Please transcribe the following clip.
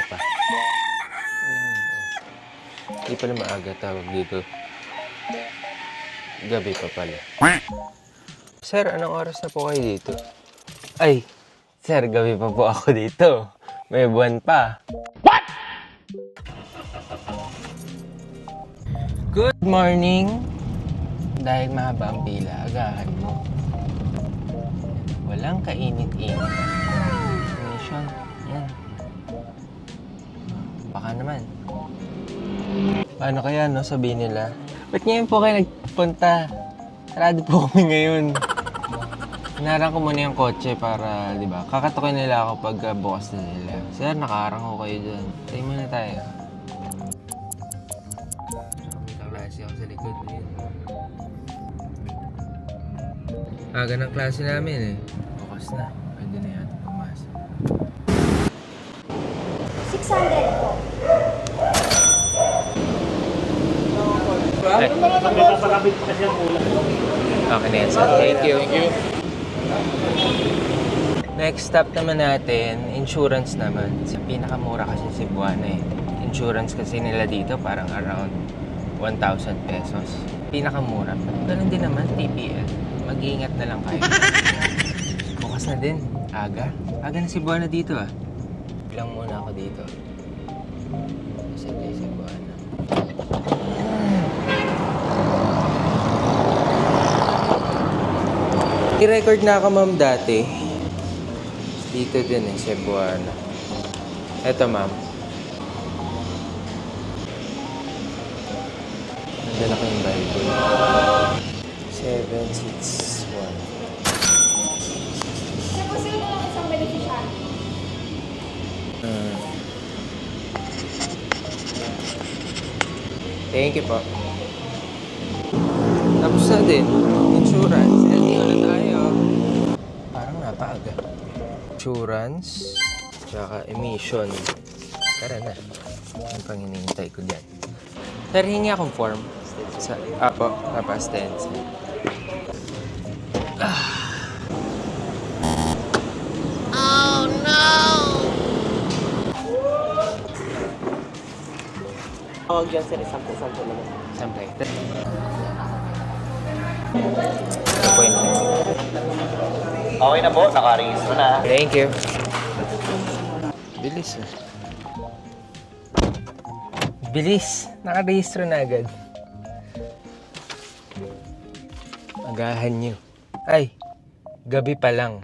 maaga pa. Ayun, oh. Hindi pala maaga tawag dito. Gabi pa pala. Sir, anong oras na po kayo dito? Ay, sir, gabi pa po ako dito. May buwan pa. What? Good morning. Dahil mahaba ang pila, agahan mo. Walang kainit-init. Mission, yan. Baka naman. Paano kaya, no? Sabihin nila. Ba't ngayon po kayo nagpunta? Sarado po kami ngayon. Hinarang ko muna yung kotse para, di ba, kakatukin nila ako pag uh, bukas na nila. Sir, nakaarang ko kayo dyan. Tayo muna tayo. May kaklase ako sa likod. Ayun. Aga ng klase namin eh. Bukas na. Pwede na yan. Pumasok. 600 po. Ay. Okay na yan, sir. Thank you. Next stop naman natin, insurance naman. Sa pinakamura kasi si Cebuana eh. Insurance kasi nila dito parang around 1,000 pesos. Pinakamura. Ganun din naman, TPL. Mag-iingat na lang kayo. Bukas na din. Aga. Aga na si Cebuana dito ah. Bilang muna ako dito. Kasi kay Cebuana. I-record na ako ma'am dati. Dito din eh, Cebuana. Eto ma'am. Nandala ko yung Bible. 761. Siya po sino lang isang beneficiary. Mm. Thank you po. Tapos na din. Insurance. Napaaga. Insurance. Tsaka emission. Tara na. Ano pang hinihintay ko dyan? Sir, hingi akong form. Sa, apo, tapos stencil. Tawag dyan sir, sample-sample naman. Sample. Appointment. Okay na po, nakarehistro na. Thank you. Bilis ah. Bilis. Nakarehistro na agad. Agahan nyo. Ay, gabi pa lang.